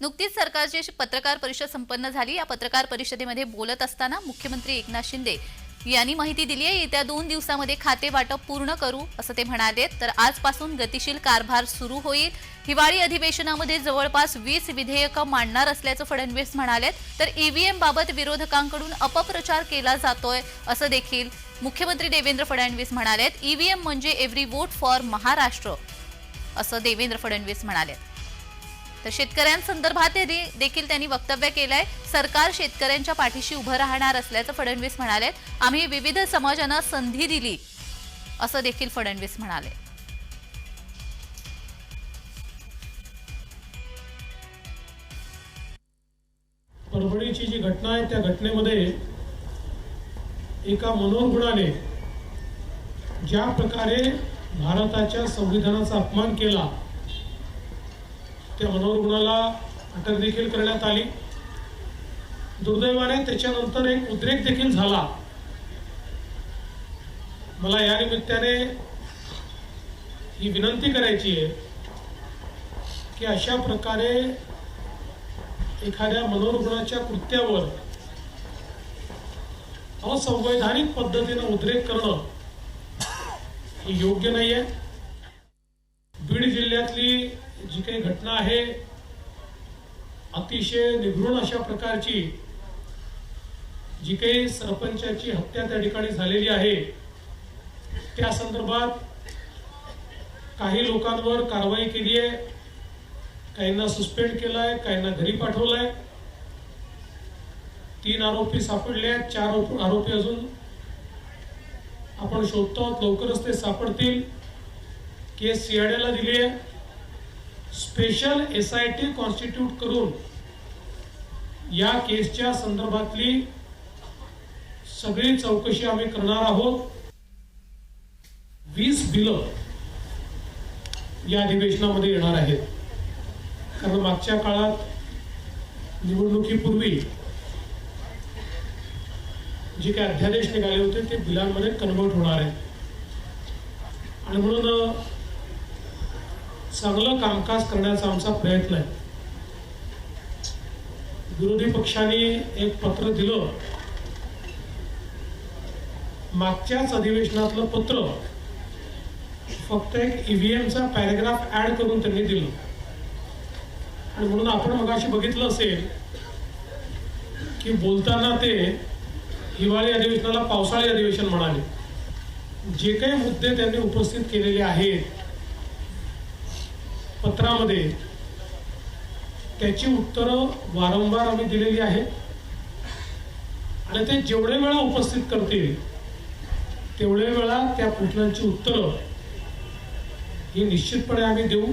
नुकतीच सरकारची अशी पत्रकार परिषद संपन्न झाली. या पत्रकार परिषदेमध्ये बोलत असताना मुख्यमंत्री एकनाथ शिंदे यांनी माहिती दिली आहे येत्या दोन दिवसामध्ये खाते वाटप पूर्ण करू असं ते म्हणाले. तर आजपासून गतिशील कारभार सुरू होईल. हिवाळी अधिवेशनामध्ये जवळपास वीस विधेयकं मांडणार असल्याचं फडणवीस म्हणाले तर ईव्हीएम बाबत विरोधकांकडून अपप्रचार केला जातोय असं देखील मुख्यमंत्री देवेंद्र फडणवीस म्हणालेत. ईव्हीएम म्हणजे एव्हरी वोट फॉर महाराष्ट्र असं देवेंद्र फडणवीस म्हणाले तर शेतकऱ्यांसंदर्भात दे- देखील त्यांनी वक्तव्य केलंय. सरकार शेतकऱ्यांच्या पाठीशी उभं राहणार असल्याचं फडणवीस म्हणाले आम्ही विविध समाजांना संधी दिली असं देखील फडणवीस म्हणाले. परभणीची जी घटना आहे त्या घटनेमध्ये एका मनोरुग्णाने ज्या प्रकारे भारताच्या संविधानाचा अपमान केला त्या मनोरुग्णाला अटक देखील करण्यात आली. दुर्दैवाने त्याच्यानंतर एक उद्रेक देखील झाला. मला या निमित्ताने ही विनंती करायची आहे की अशा प्रकारे एखाद्या मनोरुग्णाच्या कृत्यावर असंवैधानिक पद्धतीनं उद्रेक करणं हे योग्य नाही आहे बीड जिल्ह्यातली जी काही घटना आहे अतिशय निघृण अशा प्रकारची जी काही सरपंचाची हत्या त्या ठिकाणी झालेली आहे त्या संदर्भात काही लोकांवर कारवाई केली आहे काहींना सस्पेंड केलाय काहींना घरी पाठवलंय तीन आरोपी सापडले आहेत चार आरोपी अजून आपण शोधतो आहोत. लवकरच ते सापडतील केस सीआयडीला दिली आहे special S I T constitute करून या केसच्या संदर्भातली सगळी चौकशी आम्ही करणार आहोत. वीस बिलं या अधिवेशनामध्ये येणार आहेत. कारण मागच्या काळात निवडणुकीपूर्वी जे काही अध्यादेश निघाले होते ते बिलांमध्ये कन्वर्ट होणार आहे आणि म्हणून चांगलं कामकाज करण्याचा आमचा प्रयत्न आहे. विरोधी पक्षांनी एक पत्र दिलं. मागच्याच अधिवेशनातलं पत्र फक्त एक ईव्हीएमचा पॅरेग्राफ ऍड करून त्यांनी दिलं. आणि म्हणून आपण मगाशी बघितलं असेल की बोलताना ते हिवाळी अधिवेशनाला पावसाळी अधिवेशन म्हणाले. जे काही मुद्दे त्यांनी उपस्थित केलेले आहेत पत्रामध्ये त्याची उत्तरं वारंवार आम्ही दिलेली आहेत. आणि ते जेवढे वेळा उपस्थित करतील तेवढे वेळा त्या प्रश्नांची उत्तरं ही निश्चितपणे आम्ही देऊ.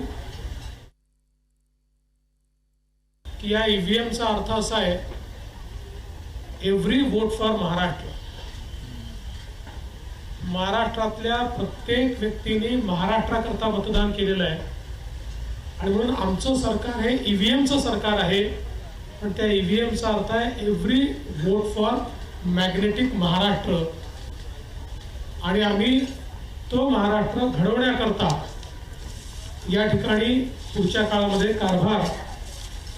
की या ईव्हीएमचा अर्थ असा आहे एव्हरी वोट फॉर महाराष्ट्र महाराष्ट्रातल्या प्रत्येक व्यक्तीने महाराष्ट्राकरता मतदान केलेलं आहे. आणि म्हणून आमचं सरकार हे ईव्हीएमचं सरकार आहे. पण त्या ईव्हीएमचा अर्थ आहे every vote for magnetic Maharashtra आणि आम्ही तो महाराष्ट्र घडवण्याकरता या ठिकाणी पुढच्या काळामध्ये कारभार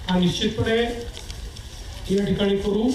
हा निश्चितपणे या ठिकाणी करू.